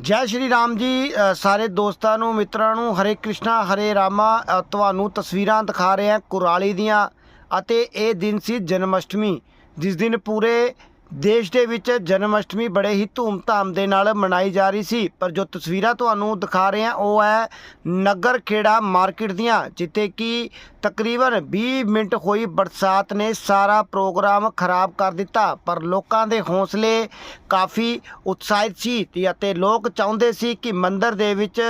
ਜੈ ਸ਼੍ਰੀ ਰਾਮ ਜੀ ਸਾਰੇ ਦੋਸਤਾਂ ਨੂੰ, ਮਿੱਤਰਾਂ ਨੂੰ, ਹਰੇ ਕ੍ਰਿਸ਼ਨਾ, ਹਰੇ ਰਾਮਾ ਤੁਹਾਨੂੰ ਤਸਵੀਰਾਂ ਦਿਖਾ ਰਹੇ ਹਾਂ ਕੁਰਾਲੀ ਦੀਆਂ ਅਤੇ ਇਹ ਦਿਨ ਸੀ ਜਨਮ ਅਸ਼ਟਮੀ, ਜਿਸ ਦਿਨ ਪੂਰੇ ਦੇਸ਼ ਦੇ ਵਿੱਚ ਜਨਮ ਅਸ਼ਟਮੀ ਬੜੇ ਹੀ ਧੂਮ-ਧਾਮ ਦੇ ਨਾਲ ਮਨਾਈ ਜਾ ਰਹੀ ਸੀ। ਪਰ ਜੋ ਤਸਵੀਰਾਂ ਤੁਹਾਨੂੰ ਦਿਖਾ ਰਹੇ ਹਾਂ, ਉਹ ਹੈ ਨਗਰ ਖੇੜਾ ਮਾਰਕੀਟ ਦੀਆਂ, ਜਿੱਥੇ ਕਿ ਤਕਰੀਬਨ 20 ਮਿੰਟ ਹੋਈ ਬਰਸਾਤ ਨੇ ਸਾਰਾ ਪ੍ਰੋਗਰਾਮ ਖਰਾਬ ਕਰ ਦਿੱਤਾ। ਪਰ ਲੋਕਾਂ ਦੇ ਹੌਸਲੇ ਕਾਫੀ ਉਤਸ਼ਾਹਿਤ ਸੀ ਅਤੇ ਲੋਕ ਚਾਹੁੰਦੇ ਸੀ ਕਿ ਮੰਦਰ ਦੇ ਵਿੱਚ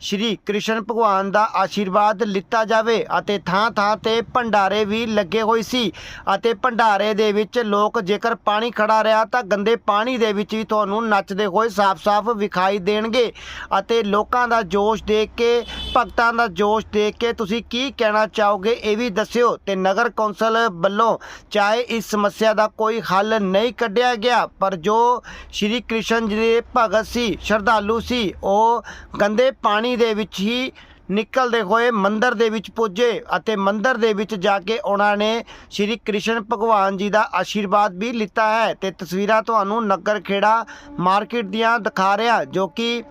ਸ਼੍ਰੀ ਕ੍ਰਿਸ਼ਨ ਭਗਵਾਨ ਦਾ ਆਸ਼ੀਰਵਾਦ ਲਿੱਤਾ ਜਾਵੇ ਅਤੇ ਥਾਂ-ਥਾਂ ਤੇ ਭੰਡਾਰੇ ਵੀ ਲੱਗੇ ਹੋਏ ਸੀ ਅਤੇ ਭੰਡਾਰੇ ਦੇ ਵਿੱਚ ਲੋਕ ਜੇਕਰ ਪਾਣੀ ਖੜਾ ਰਿਹਾ ਤਾਂ ਗੰਦੇ ਪਾਣੀ ਦੇ ਵਿੱਚ ਵੀ ਤੁਹਾਨੂੰ ਨੱਚਦੇ ਹੋਏ ਸਾਫ਼-ਸਾਫ਼ ਵਿਖਾਈ ਦੇਣਗੇ ਅਤੇ ਲੋਕਾਂ ਦਾ ਜੋਸ਼ ਦੇਖ ਕੇ, ਭਗਤਾਂ ਦਾ ਜੋਸ਼ ਦੇਖ ਕੇ ਤੁਸੀਂ ਕੀ ਕਹਿਣਾ ਚਾਹੋਗੇ ਇਹ ਵੀ ਦੱਸਿਓ ਤੇ ਨਗਰ ਕੌਂਸਲ ਵੱਲੋਂ ਚਾਹੇ ਇਸ ਸਮੱਸਿਆ ਦਾ ਕੋਈ ਹੱਲ ਨਹੀਂ ਕੱਢਿਆ ਗਿਆ, ਪਰ ਜੋ ਸ਼੍ਰੀ ਕ੍ਰਿਸ਼ਨ ਜੀ ਦੇ ਭਗਤ ਸੀ, ਸ਼ਰਧਾਲੂ ਸੀ, ਉਹ ਗੰਦੇ ਪਾਣੀ ਦੇ ਵਿੱਚ ਹੀ ਨਿਕਲਦੇ ਹੋਏ ਮੰਦਰ ਦੇ ਵਿੱਚ ਪੁੱਜੇ ਅਤੇ ਮੰਦਰ ਦੇ ਵਿੱਚ ਜਾ ਕੇ ਉਹਨਾਂ ਨੇ ਸ਼੍ਰੀ ਕ੍ਰਿਸ਼ਨ ਭਗਵਾਨ ਜੀ ਦਾ ਆਸ਼ੀਰਵਾਦ ਵੀ ਲਿੱਤਾ ਹੈ ਤੇ ਤਸਵੀਰਾਂ ਤੁਹਾਨੂੰ ਨਗਰ ਖੇੜਾ ਮਾਰਕੀਟ ਦੀਆਂ ਦਿਖਾ ਰਿਹਾ, ਜੋ ਕਿ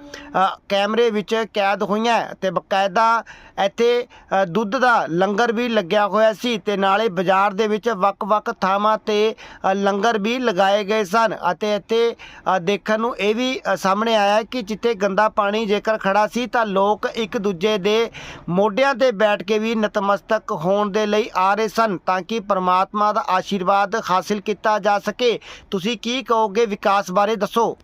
ਕੈਮਰੇ ਵਿੱਚ ਕੈਦ ਹੋਈਆਂ ਹੈ ਤੇ ਬਕਾਇਦਾ ਇੱਥੇ ਦੁੱਧ ਦਾ ਲੰਗਰ ਵੀ ਲੱਗਿਆ ਹੋਇਆ ਸੀ ਤੇ ਨਾਲੇ ਬਾਜ਼ਾਰ ਦੇ ਵਿੱਚ ਵੱਖ-ਵੱਖ ਥਾਵਾਂ ਤੇ ਲੰਗਰ ਵੀ ਲਗਾਏ ਗਏ ਸਨ ਅਤੇ ਇੱਥੇ ਦੇਖਣ ਨੂੰ ਇਹ ਵੀ ਸਾਹਮਣੇ ਆਇਆ ਕਿ ਜਿੱਥੇ ਗੰਦਾ ਪਾਣੀ ਜੇਕਰ ਖੜਾ ਸੀ ਤਾਂ ਲੋਕ ਇੱਕ ਦੂਜੇ ਦੇ ਮੋਢਿਆਂ ਤੇ ਬੈਠ ਕੇ ਵੀ ਨਤਮਸਤਕ ਹੋਣ ਦੇ ਲਈ ਆ ਰਹੇ ਸਨ ਤਾਂ ਕਿ ਪਰਮਾਤਮਾ ਦਾ ਆਸ਼ੀਰਵਾਦ ਹਾਸਿਲ ਕੀਤਾ ਜਾ ਸਕੇ। ਤੁਸੀਂ ਕੀ ਕਹੋਗੇ ਵਿਕਾਸ ਬਾਰੇ ਦੱਸੋ।